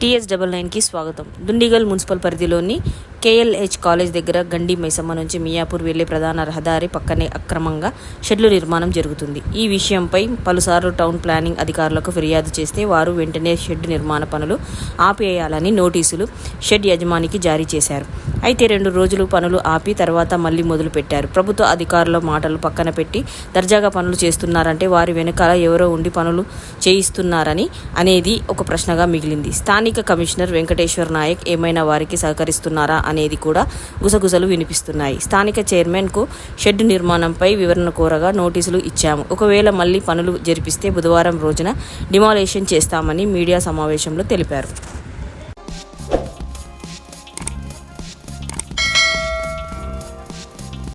TS double నైన్కి స్వాగతం. Dundigal municipal పరిధిలోని కేఎల్హెచ్ కాలేజ్ దగ్గర గండి మైసమ్మ నుంచి మియాపూర్ వెళ్ళే ప్రధాన రహదారి పక్కనే అక్రమంగా షెడ్లు నిర్మాణం జరుగుతుంది. ఈ విషయంపై పలుసార్లు టౌన్ ప్లానింగ్ అధికారులకు ఫిర్యాదు చేస్తే వారు వెంటనే షెడ్ నిర్మాణ పనులు ఆపేయాలని నోటీసులు షెడ్ యజమానికి జారీ చేశారు. అయితే రెండు రోజులు పనులు ఆపి తర్వాత మళ్ళీ మొదలు పెట్టారు ప్రభుత్వ అధికారుల మాటలు పక్కన పెట్టి దర్జాగా పనులు చేస్తున్నారంటే వారి వెనకాల ఎవరో ఉండి పనులు చేయిస్తున్నారని అనేది ఒక ప్రశ్నగా మిగిలింది. స్థానిక కమిషనర్ వెంకటేశ్వర్ నాయక్ ఏమైనా వారికి సహకరిస్తున్నారా అనేది కూడా గుసగుసలు వినిపిస్తున్నాయి. స్థానిక చైర్మన్కు షెడ్ నిర్మాణంపై వివరణ కోరగా నోటీసులు ఇచ్చాము. ఒకవేళ మళ్ళీ పనులు జరిపిస్తే బుధవారం రోజున డిమాలేషన్ చేస్తామని మీడియా సమావేశంలో తెలిపారు.